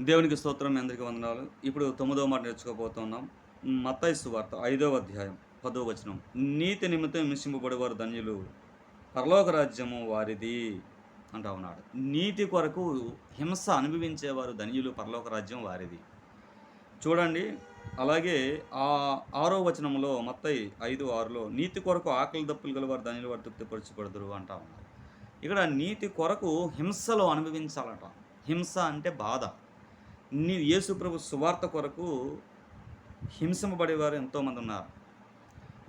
దేవునికి స్తోత్రం అందరికీ వందనాలు. ఇప్పుడు తొమ్మిదో మాట నేర్చుకోబోతున్నాం. మత్తయి సువార్త ఐదవ అధ్యాయం పదవ వచనం. నీతి నిమిత్తం హింసింపబడేవారు ధన్యులు. పరలోక రాజ్యము వారిది అంటా ఉన్నాడు. నీతి కొరకు హింస అనుభవించేవారు ధన్యులు పరలోక రాజ్యం వారిది. చూడండి అలాగే ఆ ఆరో వచనంలో మత్తయి ఐదు ఆరులో నీతి కొరకు ఆకలి దప్పులు గల వారు ధన్యులు వారు తృప్తిపరచబడదురు అంటా ఉన్నారు. ఇక్కడ నీతి కొరకు హింసలో అనుభవించాలట. హింస అంటే బాధ. నీ యేసుప్రభు సువార్త కొరకు హింసింపబడేవారు ఎంతోమంది ఉన్నారు.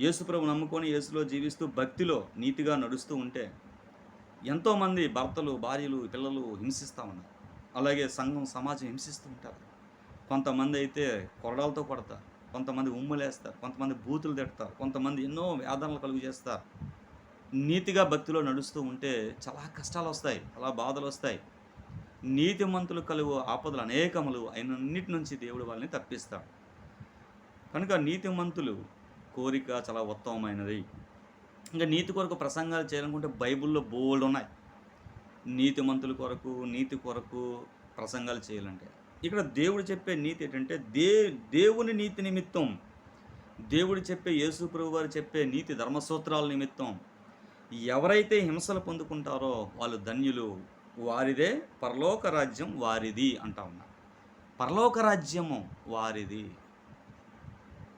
యేసుప్రభు నమ్ముకొని యేసులో జీవిస్తూ భక్తిలో నీతిగా నడుస్తూ ఉంటే ఎంతోమంది భర్తలు భార్యలు పిల్లలు హింసిస్తూ ఉన్నారు. అలాగే సంఘం సమాజం హింసిస్తూ ఉంటారు. కొంతమంది అయితే కొరడాలతో కొడతారు. కొంతమంది ఉమ్మలేస్తారు. కొంతమంది బూతులు తిడతారు. కొంతమంది ఎన్నో వేదనలు కలుగు చేస్తారు. నీతిగా భక్తిలో నడుస్తూ ఉంటే చాలా కష్టాలు వస్తాయి. చాలా బాధలు వస్తాయి. నీతిమంతులు కలుగు ఆపదలు అనేకములు అయినన్నిటి నుంచి దేవుడు వాళ్ళని తప్పిస్తాడు. కనుక నీతిమంతులు కోరిక చాలా ఉత్తమమైనది. ఇంకా నీతి కొరకు ప్రసంగాలు చేయాలనుకుంటే బైబిల్లో బోల్డ్ ఉన్నాయి. నీతిమంతుల కొరకు నీతి కొరకు ప్రసంగాలు చేయాలంటే. ఇక్కడ దేవుడు చెప్పే నీతి ఏంటంటే దే దేవుని నీతి నిమిత్తం దేవుడు చెప్పే యేసు ప్రభు వారు చెప్పే నీతి ధర్మసూత్రాల నిమిత్తం ఎవరైతే హింసలు పొందుకుంటారో వాళ్ళు ధన్యులు. వారిదే పరలోక రాజ్యం వారిది అంటా ఉన్నారు. పరలోక రాజ్యము వారిది.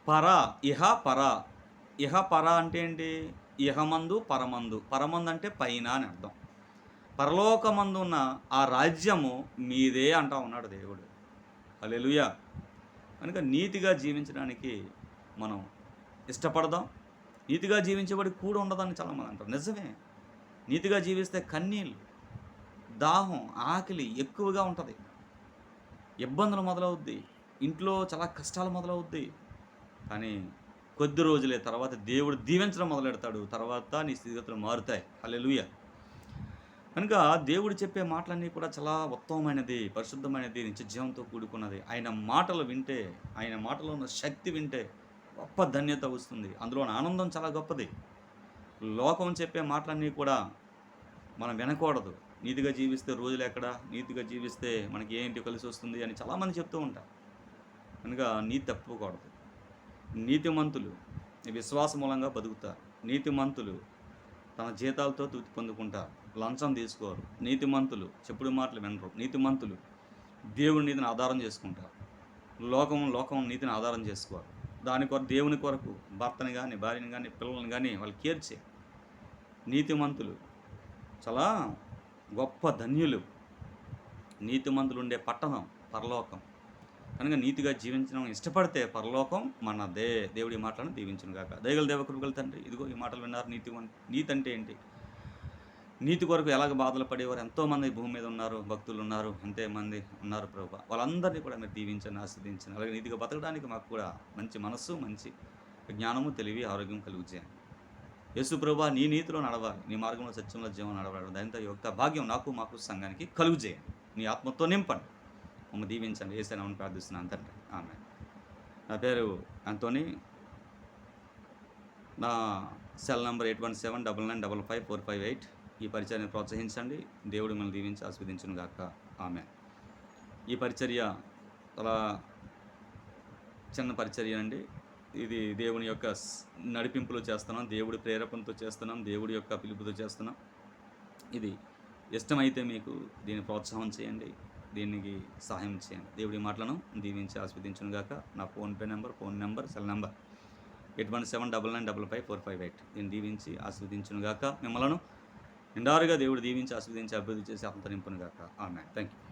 పర ఇహ పర. ఇహ పర అంటే ఏంటి? ఇహమందు పరమందు. పరమందు అంటే పైన అని అర్థం. పరలోకమందు ఉన్న ఆ రాజ్యము మీదే అంటా ఉన్నాడు దేవుడు. అలెలుయా కనుక నీతిగా జీవించడానికి మనం ఇష్టపడదాం. నీతిగా జీవించబడి కూడా ఉండదని చాలామంది అంటారు. నిజమే. నీతిగా జీవిస్తే కన్నీళ్ళు. దాహం ఆకలి ఎక్కువగా ఉంటుంది. ఇబ్బందులు మొదలవుద్ది. ఇంట్లో చాలా కష్టాలు మొదలవుద్ది. కానీ కొద్ది రోజులే తర్వాత దేవుడు దీవించడం మొదలెడతాడు. తర్వాత నీ స్థితిగతులు మారుతాయి. అల్లెలుయ కనుక దేవుడు చెప్పే మాటలన్నీ కూడా చాలా ఉత్తమమైనది పరిశుద్ధమైనది నిత్యజీవంతో కూడుకున్నది. ఆయన మాటలు వింటే ఆయన మాటలో ఉన్న శక్తి వింటే గొప్ప ధన్యత వస్తుంది. అందులో ఆనందం చాలా గొప్పది. లోకం చెప్పే మాటలన్నీ కూడా మనం వినకూడదు. నీతిగా జీవిస్తే రోజులు ఎక్కడ? నీతిగా జీవిస్తే మనకి ఏంటి కలిసి వస్తుంది అని చాలామంది చెప్తూ ఉంటారు. కనుక నీతి తప్పకూడదు. నీతిమంతులు విశ్వాస మూలంగా బతుకుతారు. నీతిమంతులు తన జీతాలతో తృప్తి పొందుకుంటారు. లంచం తీసుకోరు. నీతిమంతులు చెప్పుడు మాటలు వినరు. నీతిమంతులు దేవుని నీతిని ఆధారం చేసుకుంటారు. లోకం లోకం నీతిని ఆధారం చేసుకోరు. దాని కొరకు దేవుని కొరకు భర్తని కానీ భార్యని కానీ పిల్లల్ని కానీ వాళ్ళు కేర్చే నీతిమంతులు చాలా గొప్ప ధన్యులు. నీతిమంతులు ఉండే పట్టణం పరలోకం. కనుక నీతిగా జీవించడం ఇష్టపడితే పరలోకం మనదే. దేవుడి మాటలను దీవించను కాక దయగల దేవ కృపగల తండ్రి. ఇదిగో ఈ మాటలు విన్నారు నీతి నీతి అంటే ఏంటి? నీతి కొరకు ఎలాగ బాధలు పడేవారు? ఎంతోమంది భూమి మీద ఉన్నారు భక్తులు ఉన్నారు ఎంతమంది ఉన్నారు ప్రభు. వాళ్ళందరినీ కూడా మీరు దీవించండి ఆస్వాదించండి అలాగే నీతిగా బతకడానికి మాకు కూడా మంచి మనస్సు మంచి జ్ఞానము తెలివి ఆరోగ్యం కలుగు చేయండి. యేసు ప్రభా నీ నీతిలో నడవాలి నీ మార్గంలో సత్యంలో జీవనం నడవాలి. దానితో యొక్క భాగ్యం నాకు మాకు సంఘానికి కలుగు చేయండి. నీ ఆత్మతో నింపండి. మమ్మల్ని దీవించండి. ఏసైనా ప్రార్థిస్తున్నాను తండ్రి. ఆమె నా పేరు అంతోని. నా cell number eight one seven double nine double five four five eight. ఈ పరిచర్యను ప్రోత్సహించండి. దేవుడు మిమ్మల్ని దీవించి ఆస్వాదించును గాక. ఆమె ఈ పరిచర్య చాలా చిన్న పరిచర్య అండి. ఇది దేవుని యొక్క నడిపింపులు నడిపింపులో చేస్తున్నాం దేవుడి ప్రేరేపణతో చేస్తున్నాం దేవుడి యొక్క పిలుపుతో చేస్తున్నాం. ఇది ఇష్టమైతే మీకు దీన్ని ప్రోత్సాహం చేయండి దీనికి సహాయం చేయండి. దేవుడి మాటలను దీవించి ఆస్వాదించను గాక నా PhonePe number phone number cell number eight one seven double nine double five four five eight. దీన్ని దీవించి ఆస్వాదించును గాక మిమ్మలను నిండారుగా దేవుడు దీవించి ఆస్వాదించి అభివృద్ధి చేసి అంతరింపును గాక ఆమె థ్యాంక్ యూ